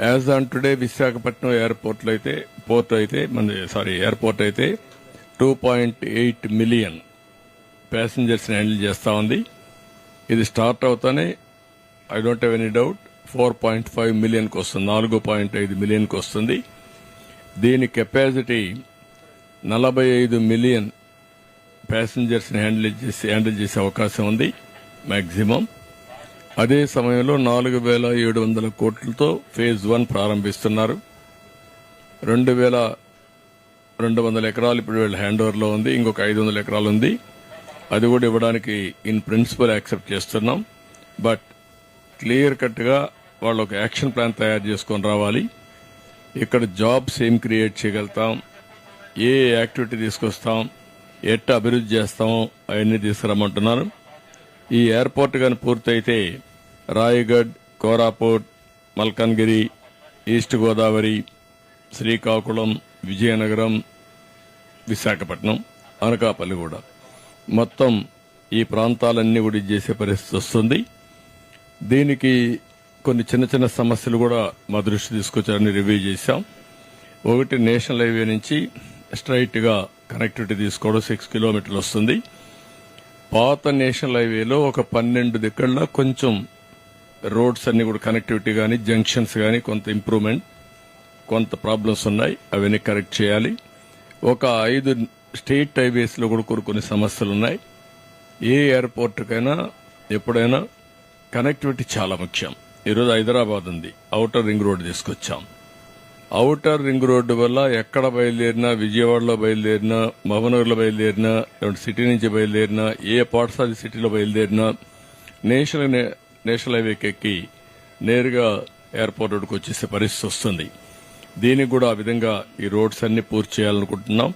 As on today Visakhapatnam ఎయిర్పోర్ట్లో అయితే port అయితే మన సారీ ఎయిర్పోర్ట్ అయితే two point eight million passengers handle చేస్తా ఉంది. ఇది స్టార్ట్ అవుతానే I don't have any doubt four point five మిలియన్కి వస్తుంది నాలుగు పాయింట్ ఐదు మిలియన్కి వస్తుంది. దీని కెపాసిటీ నలభై ఐదు మిలియన్ ప్యాసింజర్స్ని హ్యాండిల్ చేసి హ్యాండిల్ చేసే అవకాశం ఉంది మ్యాక్సిమం అదే సమయంలో నాలుగు వేల ఏడు వందల కోట్లతో ఫేజ్ వన్ ప్రారంభిస్తున్నారు. రెండు వేల రెండు వందల ఎకరాలు ఇప్పుడు వీళ్ళ హ్యాండ్ ఓవర్లో ఉంది. ఇంకొక ఐదు వందల ఎకరాలు ఉంది. అది కూడా ఇవ్వడానికి ఇన్ ప్రిన్సిపల్ యాక్సెప్ట్ చేస్తున్నాం. బట్ క్లియర్ కట్గా వాళ్ళు ఒక యాక్షన్ ప్లాన్ తయారు చేసుకొని రావాలి. ఇక్కడ జాబ్స్ ఏం క్రియేట్ చేయగలుగుతాం? ఏ యాక్టివిటీ తీసుకొస్తాం? ఎట్ట అభివృద్ధి చేస్తామో అవన్నీ తీసుకురమ్మంటున్నారు. ఈ ఎయిర్పోర్ట్ కానీ పూర్తయితే రాయగఢ్ కోరాపూట్ మల్కన్గిరి ఈస్ట్ గోదావరి శ్రీకాకుళం విజయనగరం విశాఖపట్నం అనకాపల్లి కూడా. మొత్తం ఈ ప్రాంతాలన్నీ కూడా చేసే పరిస్థితి వస్తుంది. దీనికి కొన్ని చిన్న చిన్న సమస్యలు కూడా మా దృష్టి తీసుకొచ్చారని రివ్యూ చేశాం. ఒకటి నేషనల్ హైవే నుంచి స్ట్రైట్గా కనెక్టివిటీ తీసుకోవడం సిక్స్ కిలోమీటర్లు వస్తుంది. పాత నేషనల్ హైవేలో ఒక పన్నెండు దిక్కల్లో కొంచెం రోడ్స్ అన్ని కూడా కనెక్టివిటీ కానీ జంక్షన్స్ కానీ కొంత ఇంప్రూవ్మెంట్ కొంత ప్రాబ్లమ్స్ ఉన్నాయి. అవన్నీ కరెక్ట్ చేయాలి. ఒక ఐదు స్టేట్ హైవేస్లో కూడా కొన్ని కొన్ని సమస్యలు ఉన్నాయి. ఏ ఎయిర్పోర్ట్కైనా ఎప్పుడైనా కనెక్టివిటీ చాలా ముఖ్యం. ఈరోజు హైదరాబాద్ ఉంది. అవుటర్ రింగ్ రోడ్ తీసుకొచ్చాం. అవుటర్ రింగ్ రోడ్డు వల్ల ఎక్కడ బయలుదేరినా విజయవాడలో బయలుదేరినా మహబూబ్నగర్లో బయలుదేరినా సిటీ నుంచి బయలుదేరినా ఏ పాఠశాల సిటీలో బయలుదేరినా నేషనల్ నేషనల్ హైవేకి ఎక్కి నేరుగా ఎయిర్పోర్ట్ వచ్చేసే పరిస్థితి వస్తుంది. దీనికి కూడా ఆ విధంగా ఈ రోడ్స్ అన్ని పూర్తి చేయాలనుకుంటున్నాం.